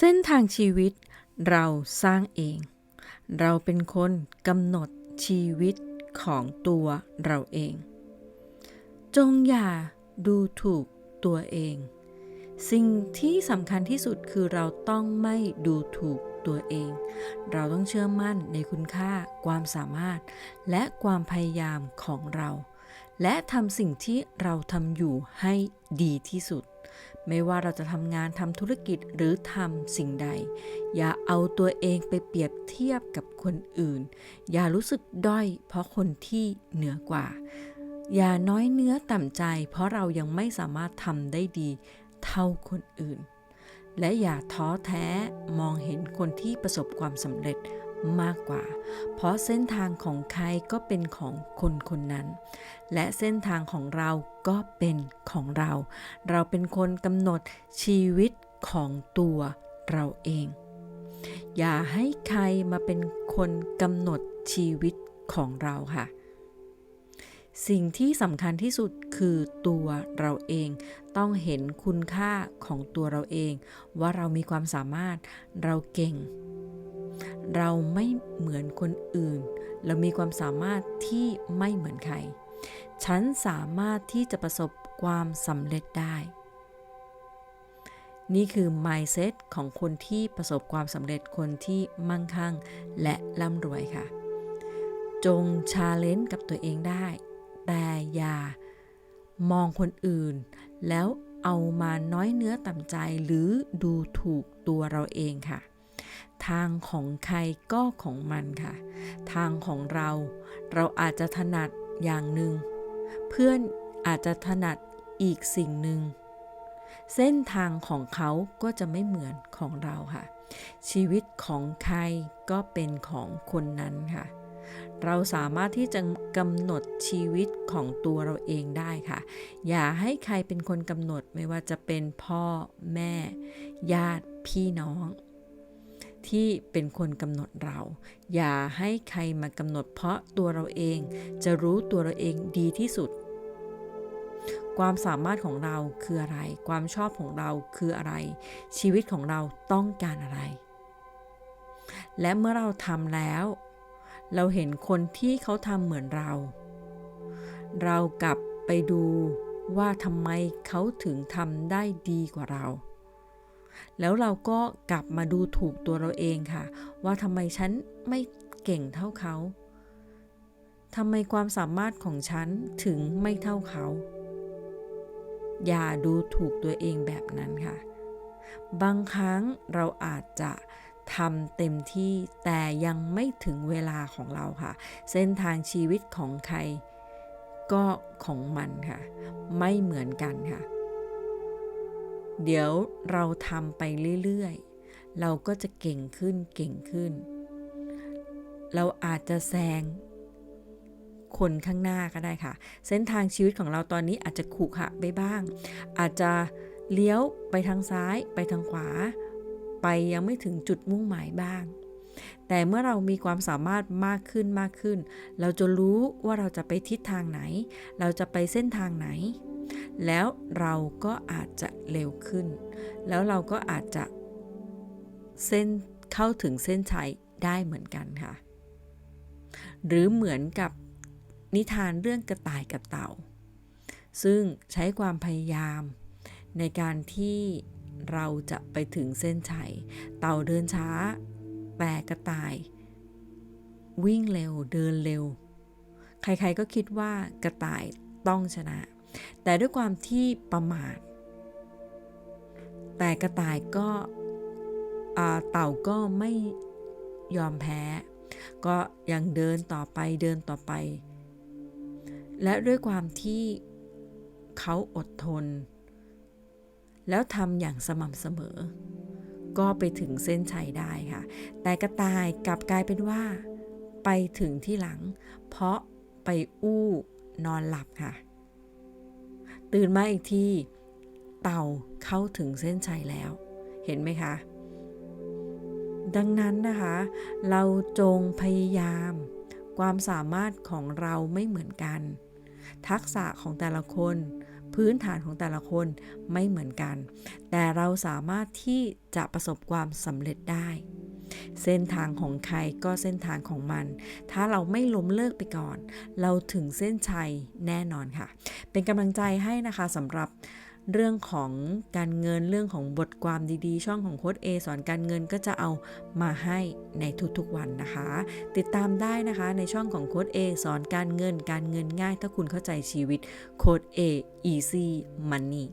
เส้นทางชีวิตเราสร้างเอง เราเป็นคนกำหนดชีวิตของตัวเราเอง จงอย่าดูถูกตัวเอง สิ่งที่สำคัญที่สุดคือเราต้องไม่ดูถูกตัวเอง เราต้องเชื่อมั่นในคุณค่าความสามารถ และความพยายามของเรา และทำสิ่งที่เราทำอยู่ให้ดีที่สุด ไม่ว่าเราจะทำงานทำธุรกิจหรือทำสิ่งใด อย่าเอาตัวเองไปเปรียบเทียบกับคนอื่น อย่ารู้สึกด้อยเพราะคนที่เหนือกว่า อย่าน้อยเนื้อต่ำใจ เพราะเรายังไม่สามารถทำได้ดีเท่าคนอื่น และอย่าท้อแท้มองเห็นคนที่ประสบความสำเร็จ มากกว่า เพราะเส้นทางของใครก็เป็นของคนคนนั้น และเส้นทางของเราก็เป็นของเรา เราเป็นคนกำหนดชีวิตของตัวเราเอง อย่าให้ใครมาเป็นคนกำหนดชีวิตของเราค่ะสิ่งที่สำคัญที่สุดคือตัวเราเอง ต้องเห็นคุณค่าของตัวเราเอง ว่าเรามีความสามารถเราเก่ง เราไม่เหมือนคนอื่น เรามีความสามารถที่ไม่เหมือนใคร ฉันสามารถที่จะประสบความสำเร็จได้ นี่คือ mindset ของคนที่ประสบความสำเร็จคนที่มั่งคั่งและร่ำรวยค่ะ จงชาเลนจ์กับตัวเองได้ แต่อย่ามองคนอื่น แล้วเอามาน้อยเนื้อต่ำใจหรือดูถูกตัวเราเองค่ะ ทางของใครก็ของมันค่ะ ทางของเราเราอาจจะถนัดอย่างหนึ่ง เพื่อนอาจจะถนัดอีกสิ่งหนึ่ง เส้นทางของเขาก็จะไม่เหมือนของเราค่ะ ชีวิตของใครก็เป็นของคนนั้นค่ะ เราสามารถที่จะกำหนดชีวิตของตัวเราเองได้ค่ะ อย่าให้ใครเป็นคนกำหนดไม่ว่าจะเป็นพ่อแม่ ญาติพี่น้อง ที่เป็นคนกำหนดเรา อย่าให้ใครมากำหนดเพราะตัวเราเอง จะรู้ตัวเราเองดีที่สุด ความสามารถของเราคืออะไร ความชอบของเราคืออะไร ชีวิตของเราต้องการอะไร และเมื่อเราทำแล้ว เราเห็นคนที่เขาทำเหมือนเรา เรากลับไปดูว่าทำไมเขาถึงทำได้ดีกว่าเรา แล้วเราก็กลับมาดูถูกตัวเราเองค่ะ ว่าทำไมฉันไม่เก่งเท่าเขาทำไมความสามารถของฉันถึงไม่เท่าเขา อย่าดูถูกตัวเองแบบนั้นค่ะ บางครั้งเราอาจจะทำเต็มที่แต่ยังไม่ถึงเวลาของเราค่ะ เส้นทางชีวิตของใคร ก็ของมันค่ะ ไม่เหมือนกันค่ะ เดี๋ยวเราทำไปเรื่อยๆ เราก็จะเก่งขึ้นเก่งขึ้น เราอาจจะแซงคนข้างหน้าก็ได้ค่ะ เส้นทางชีวิตของเราตอนนี้อาจจะขรุขระไปบ้าง อาจจะเลี้ยวไปทางซ้ายไปทางขวา ไปยังไม่ถึงจุดมุ่งหมายบ้าง แต่เมื่อเรามีความสามารถมากขึ้นมากขึ้น เราจะรู้ว่าเราจะไปทิศทางไหน เราจะไปเส้นทางไหน แล้วเราก็อาจจะเร็วขึ้น แล้วเราก็อาจจะเส้นเข้าถึงเส้นชัยได้เหมือนกันค่ะ หรือเหมือนกับนิทานเรื่องกระต่ายกับเต่า ซึ่งใช้ความพยายามในการที่เราจะไปถึงเส้นชัย เต่าเดินช้า แต่กระต่าย วิ่งเร็วเดินเร็ว ใครๆก็คิดว่ากระต่ายต้องชนะ แต่ด้วยความที่ประมาท แต่กระต่ายก็เต่าก็ไม่ยอมแพ้ ก็ยังเดินต่อไปเดินต่อไป และด้วยความที่เขาอดทน แล้วทำอย่างสม่ำเสมอ ก็ไปถึงเส้นชัยได้ค่ะ แต่กระต่ายกลับกลายเป็นว่า ไปถึงที่หลัง เพราะไปอู้นอนหลับค่ะ ตื่นมาอีกที เต่าเข้าถึงเส้นชัยแล้ว เห็นไหมคะ ดังนั้นนะคะ เราจงพยายาม ความสามารถของเราไม่เหมือนกัน ทักษะของแต่ละคนพื้นฐานของแต่ละคนไม่เหมือนกัน แต่เราสามารถที่จะประสบความสำเร็จได้ เส้นทางของใครก็เส้นทางของมัน ถ้าเราไม่ล้มเลิกไปก่อน เราถึงเส้นชัยแน่นอนค่ะ เป็นกำลังใจให้นะคะสำหรับเรื่องของการเงินเรื่องของบทความดีๆ ช่องของโค้ด A สอนการเงินก็จะเอามาให้ในทุกๆวันนะคะ ติดตามได้นะคะในช่องของโค้ด A สอนการเงินการเงินง่าย ถ้าคุณเข้าใจชีวิตโค้ด A easy money